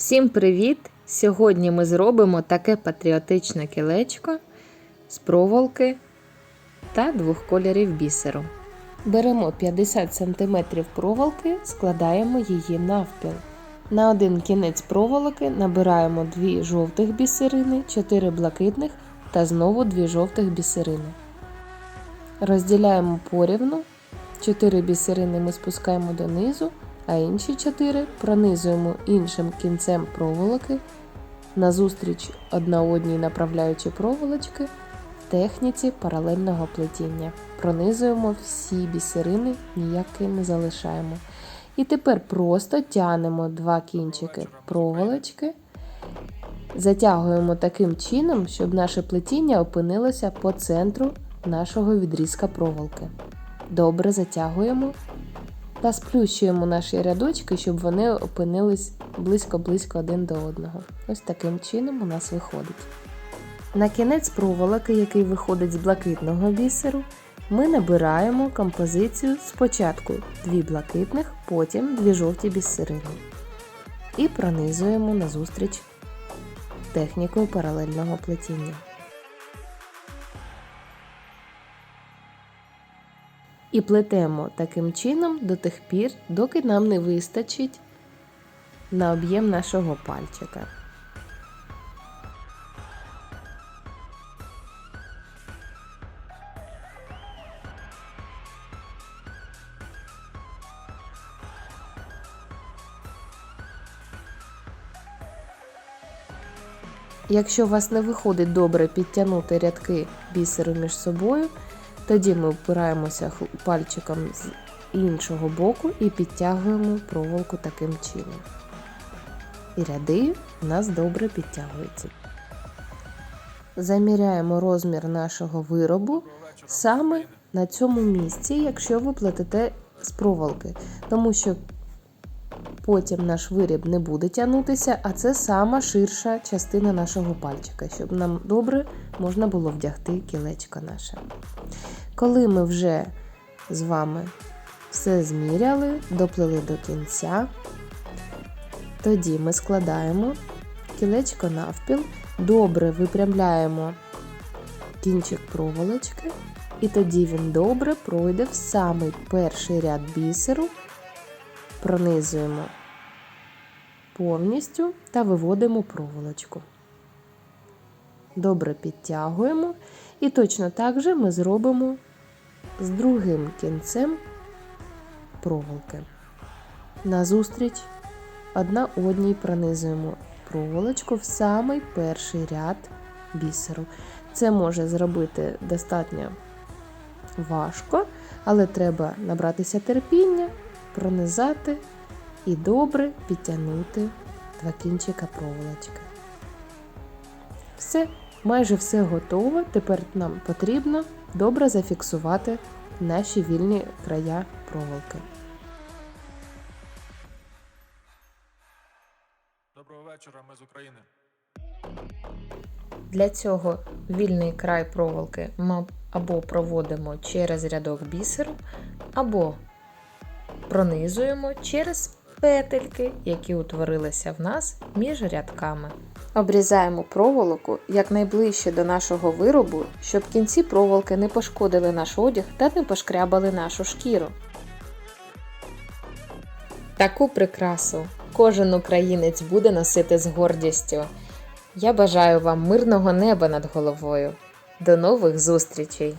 Всім привіт! Сьогодні ми зробимо таке патріотичне кілечко з проволоки та двох кольорів бісеру. Беремо 50 см проволоки, складаємо її навпіл. На один кінець проволоки набираємо 2 жовтих бісерини, 4 блакитних та знову 2 жовтих бісерини. Розділяємо порівну. 4 бісерини ми спускаємо донизу, а інші 4 пронизуємо іншим кінцем проволоки назустріч одна одній направляючи проволочки в техніці паралельного плетіння. Пронизуємо всі бісерини, ніякі не залишаємо. І тепер просто тянемо два кінчики проволочки, затягуємо таким чином, щоб наше плетіння опинилося по центру нашого відрізка проволоки. Добре затягуємо та сплющуємо наші рядочки, щоб вони опинились близько-близько один до одного. Ось таким чином у нас виходить. На кінець проволоки, який виходить з блакитного бісеру, ми набираємо композицію спочатку дві блакитних, потім дві жовті бісерини. І пронизуємо назустріч технікою паралельного плетіння. І плетемо таким чином до тих пір, доки нам не вистачить на об'єм нашого пальчика. Якщо у вас не виходить добре підтягнути рядки бісеру між собою, тоді ми опираємося пальчиком з іншого боку і підтягуємо проволоку таким чином. І ряди у нас добре підтягуються. Заміряємо розмір нашого виробу саме на цьому місці, якщо ви плетете з проволоки, тому що потім наш виріб не буде тягнутися, а це сама ширша частина нашого пальчика, щоб нам добре можна було вдягти кілечко наше. Коли ми вже з вами все зміряли, доплили до кінця, тоді ми складаємо кілечко навпіл, добре випрямляємо кінчик проволочки, і тоді він добре пройде в самий перший ряд бісеру, пронизуємо повністю та виводимо проволочку. Добре підтягуємо, і точно так же ми зробимо з другим кінцем проволоки. Назустріч одна одній пронизуємо проволочку в самий перший ряд бісеру. Це може зробити достатньо важко, але треба набратися терпіння, пронизати і добре підтягнути два кінчика проволочки. Все, майже все готово. Тепер нам потрібно добре зафіксувати наші вільні края проволоки. Доброго вечора, ми з України. Для цього вільний край проволоки ми або проводимо через рядок бісеру, або пронизуємо через петельки, які утворилися в нас між рядками. Обрізаємо проволоку якнайближче до нашого виробу, щоб кінці проволоки не пошкодили наш одяг та не пошкрябали нашу шкіру. Таку прикрасу кожен українець буде носити з гордістю. Я бажаю вам мирного неба над головою. До нових зустрічей!